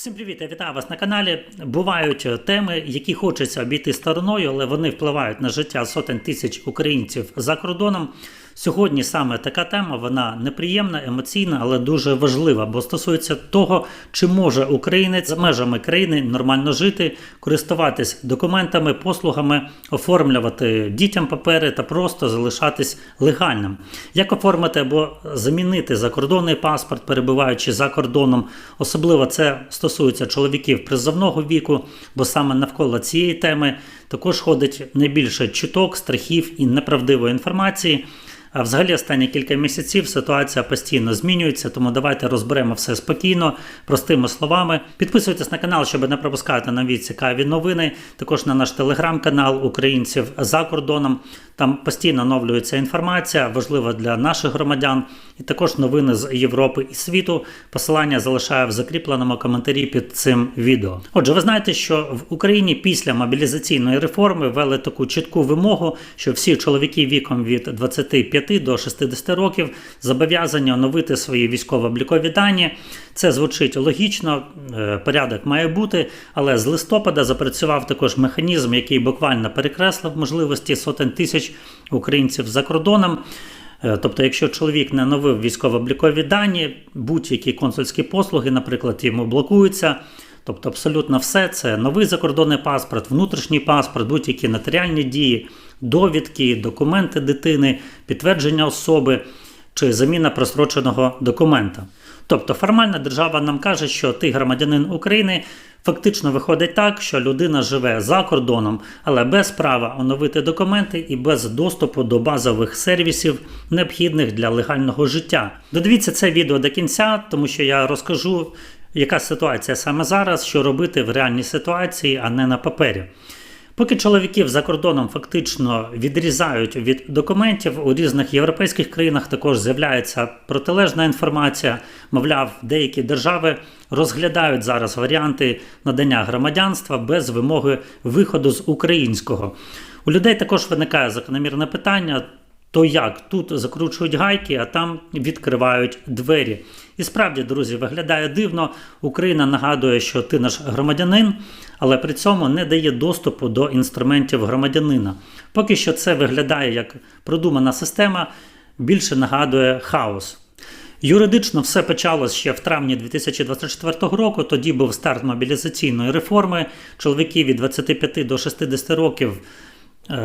Всім привіт, я вітаю вас на каналі. Бувають е, теми, які хочеться обійти стороною, але вони впливають на життя сотень тисяч українців за кордоном. Сьогодні саме така тема, вона неприємна, емоційна, але дуже важлива, бо стосується того, чи може українець за межами країни нормально жити, користуватись документами, послугами, оформлювати дітям папери та просто залишатись легальним. Як оформити або замінити закордонний паспорт, перебуваючи за кордоном, особливо це стосується чоловіків призовного віку, бо саме навколо цієї теми також ходить найбільше чуток, страхів і неправдивої інформації. А взагалі останні кілька місяців ситуація постійно змінюється, тому давайте розберемо все спокійно, простими словами. Підписуйтесь на канал, щоб не пропускати нові цікаві новини. Також на наш телеграм-канал українців за кордоном. Там постійно оновлюється інформація, важлива для наших громадян, і також новини з Європи і світу. Посилання залишаю в закріпленому коментарі під цим відео. Отже, ви знаєте, що в Україні після мобілізаційної реформи ввели таку чітку вимогу, що всі чоловіки віком від 25 до 60 років зобов'язані оновити свої військово-облікові дані. Це звучить логічно, е, порядок має бути, але з листопада запрацював також механізм, який буквально перекреслив можливості сотень тисяч українців за кордоном. Е, Тобто, якщо чоловік не оновив військово-облікові дані, будь-які консульські послуги, наприклад, йому блокуються. Тобто, абсолютно все це новий закордонний паспорт, внутрішній паспорт, будь-які нотаріальні дії, довідки, документи дитини, підтвердження особи чи заміна простроченого документа. Тобто, формально держава нам каже, що ти громадянин України. Фактично виходить так, що людина живе за кордоном, але без права оновити документи і без доступу до базових сервісів, необхідних для легального життя. Додивіться це відео до кінця, тому що я розкажу, яка ситуація саме зараз, що робити в реальній ситуації, а не на папері. Поки чоловіків за кордоном фактично відрізають від документів, у різних європейських країнах також з'являється протилежна інформація. Мовляв, деякі держави розглядають зараз варіанти надання громадянства без вимоги виходу з українського. У людей також виникає закономірне питання. То як тут закручують гайки, а там відкривають двері. І справді, друзі, виглядає дивно. Україна нагадує, що ти наш громадянин, але при цьому не дає доступу до інструментів громадянина. Поки що це виглядає як продумана система, більше нагадує хаос. Юридично все почалось ще в травні 2024 року. Тоді був старт мобілізаційної реформи. Чоловіки від 25 до 60 років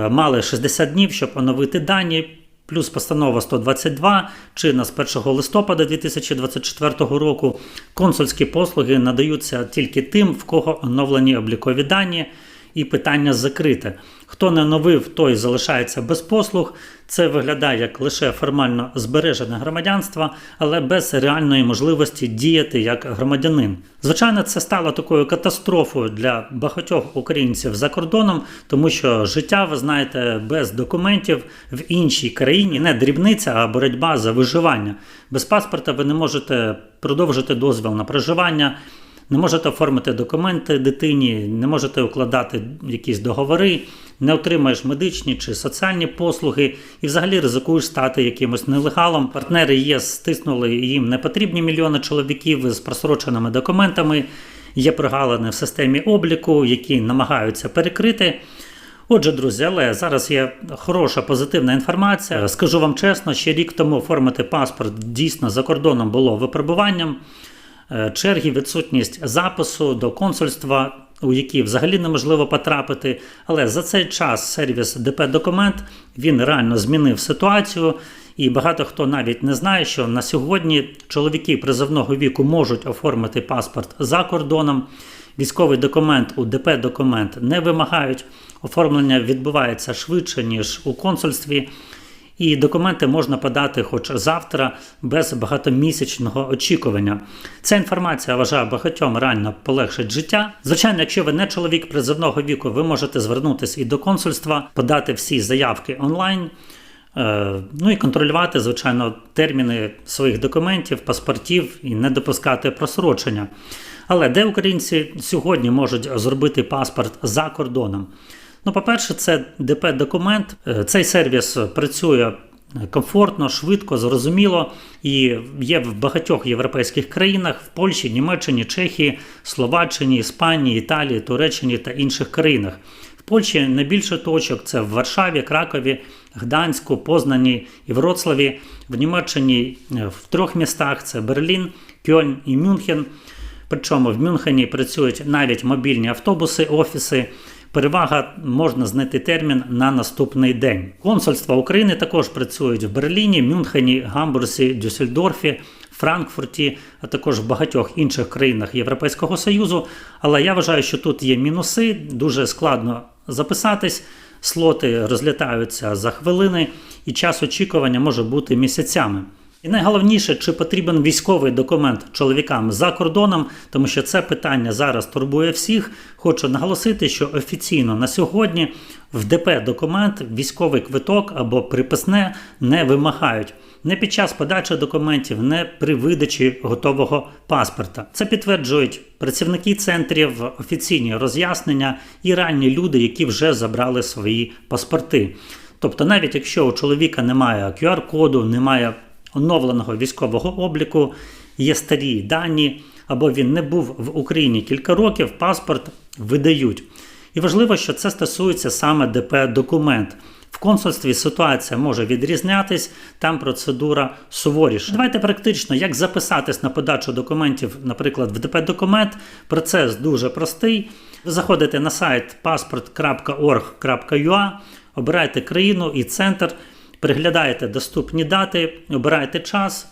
мали 60 днів, щоб оновити дані. Плюс постанова 122, чинна з 1 листопада 2024 року. Консульські послуги надаються тільки тим, в кого оновлені облікові дані, і питання закрите. Хто не оновив, той залишається без послуг. Це виглядає як лише формально збережене громадянство, але без реальної можливості діяти як громадянин. Звичайно, це стало такою катастрофою для багатьох українців за кордоном, тому що життя, ви знаєте, без документів в іншій країні не дрібниця, а боротьба за виживання. Без паспорта ви не можете продовжити дозвіл на проживання. Не можете оформити документи дитині, не можете укладати якісь договори, не отримаєш медичні чи соціальні послуги і взагалі ризикуєш стати якимось нелегалом. Партнери ЄС стиснули їм непотрібні мільйони чоловіків з просроченими документами. Є прогалини в системі обліку, які намагаються перекрити. Отже, друзі, але зараз є хороша позитивна інформація. Скажу вам чесно, ще рік тому оформити паспорт дійсно за кордоном було випробуванням. Е, черги, відсутність запису до консульства, у які взагалі неможливо потрапити. Але за цей час сервіс ДП Документ він реально змінив ситуацію. І багато хто навіть не знає, що на сьогодні чоловіки призовного віку можуть оформити паспорт за кордоном. Військовий документ у ДП документ не вимагають. Оформлення відбувається швидше ніж у консульстві. І документи можна подати хоч завтра без багатомісячного очікування. Ця інформація я вважаю багатьом реально полегшить життя. Звичайно, якщо ви не чоловік призовного віку, ви можете звернутися і до консульства, подати всі заявки онлайн. Е, Ну і контролювати, звичайно, терміни своїх документів, паспортів і не допускати просрочення. Але де українці сьогодні можуть зробити паспорт за кордоном? Ну, по-перше, це ДП-документ. Е, Цей сервіс працює комфортно, швидко, зрозуміло і є в багатьох європейських країнах в Польщі, Німеччині, Чехії, Словаччині, Іспанії, Італії, Туреччині та інших країнах. В Польщі найбільше точок це в Варшаві, Кракові, Гданську, Познані і Вроцлаві. В Німеччині е, в трьох містах це Берлін, Кьольн і Мюнхен. Причому в Мюнхені працюють навіть мобільні автобуси, офіси. Перевага можна знайти термін на наступний день. Консульства України також працюють в Берліні, Мюнхені, Гамбурзі, Дюссельдорфі, Франкфурті, а також в багатьох інших країнах Європейського Союзу. Але я вважаю, що тут є мінуси, дуже складно записатись. Слоти розлітаються за хвилини, і час очікування може бути місяцями. І найголовніше, чи потрібен військовий документ чоловікам за кордоном, тому що це питання зараз турбує всіх. Хочу наголосити, що офіційно на сьогодні в ДП документ військовий квиток або приписне не вимагають. Не під час подачі документів, не при видачі готового паспорта. Це підтверджують працівники центрів, офіційні роз'яснення і ранні люди, які вже забрали свої паспорти. Тобто, навіть якщо у чоловіка немає QR-коду, немає оновленого військового обліку, є старі дані, або він не був в Україні кілька років, паспорт видають. І важливо, що це стосується саме ДП документ. В консульстві ситуація може відрізнятись, там процедура суворіша. Давайте практично, як записатись на подачу документів, наприклад, в ДП документ. Процес дуже простий. Ви заходите на сайт passport.org.ua, обираєте країну і центр, переглядаєте доступні дати, обираєте час.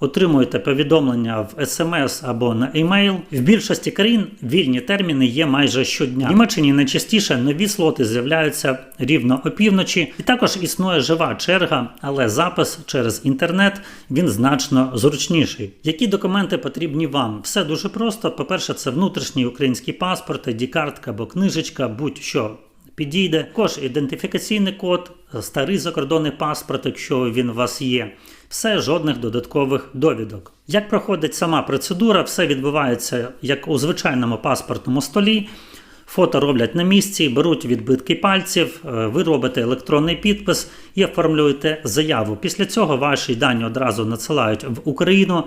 Отримуєте повідомлення в смс або на емейл. В більшості країн вільні терміни є майже щодня. В Німеччині найчастіше нові слоти з'являються рівно опівночі, і також існує жива черга, але запис через інтернет він значно зручніший. Які документи потрібні вам? Все дуже просто. По-перше, це внутрішній український паспорт, ID-картка або книжечка, будь-що. Підійде також ідентифікаційний код, старий закордонний паспорт, якщо він у вас є. Все, жодних додаткових довідок. Як проходить сама процедура, все відбувається як у звичайному паспортному столі. Фото роблять на місці, беруть відбитки пальців, е, ви робите електронний підпис і оформлюєте заяву. Після цього ваші дані одразу надсилають в Україну.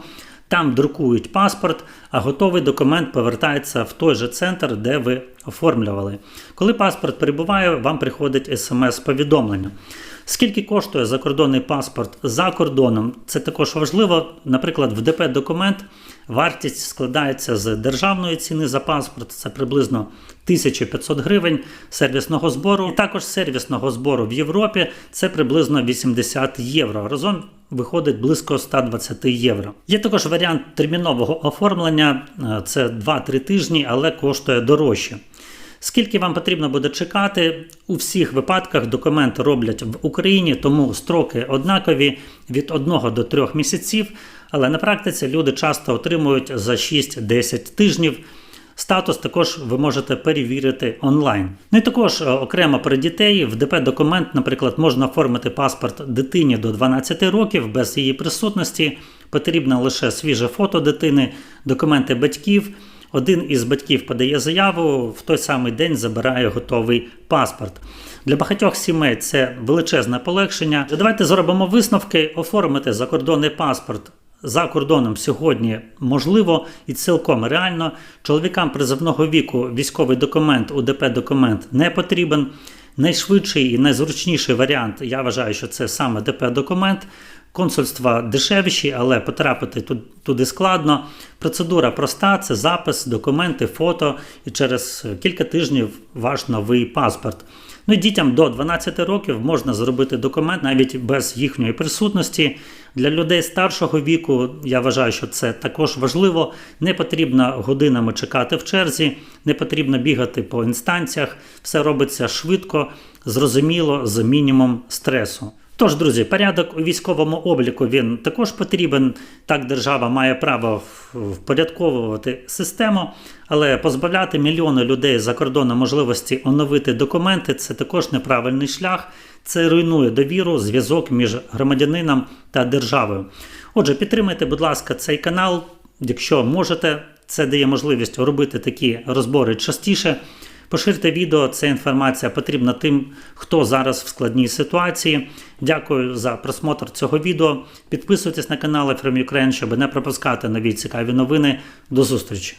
Там друкують паспорт, а готовий документ повертається в той же центр, де ви оформлювали. Коли паспорт прибуває, вам приходить смс-повідомлення. Скільки коштує закордонний паспорт за кордоном? Це також важливо. Наприклад, в ДП документ вартість складається з державної ціни за паспорт, це приблизно 1500 гривень сервісного збору. І також сервісного збору в Європі це приблизно 80 євро. Разом виходить близько 120 євро. Є також варіант термінового оформлення, е, це 2-3 тижні, але коштує дорожче. Скільки вам потрібно буде чекати, у всіх випадках документ роблять в Україні, тому строки однакові від 1 до 3 місяців, але на практиці люди часто отримують за 6-10 тижнів. Статус також ви можете перевірити онлайн. Ну і також е, окремо про дітей в ДП документ, наприклад, можна оформити паспорт дитині до 12 років без її присутності. Потрібно лише свіже фото дитини, документи батьків. Один із батьків подає заяву, в той самий день забирає готовий паспорт. Для багатьох сімей це величезне полегшення. Давайте зробимо висновки, оформити закордонний паспорт. За кордоном сьогодні можливо і цілком реально. Чоловікам призовного віку військовий документ, УДП документ не потрібен. Найшвидший і найзручніший варіант, я вважаю, що це саме ДП документ. Консульства дешевші, але потрапити туди складно. Процедура проста: це запис, документи, фото, і через кілька тижнів ваш новий паспорт. Ну дітям до 12 років можна зробити документ навіть без їхньої присутності. Для людей старшого віку я вважаю, що це також важливо. Не потрібно годинами чекати в черзі, не потрібно бігати по інстанціях. Все робиться швидко, зрозуміло, з мінімум стресу. Тож, друзі, порядок у військовому обліку він також потрібен. Так, держава має право впорядковувати систему, але позбавляти мільйони людей за кордоном можливості оновити документи це також неправильний шлях. Це руйнує довіру, зв'язок між громадянином та державою. Отже, підтримайте, будь ласка, цей канал, якщо можете. Це дає можливість робити такі розбори частіше. Поширте відео, ця інформація потрібна тим, хто зараз в складній ситуації. Дякую за просмотр цього відео. Підписуйтесь на канал From Ukraine, щоб не пропускати нові цікаві новини. До зустрічі!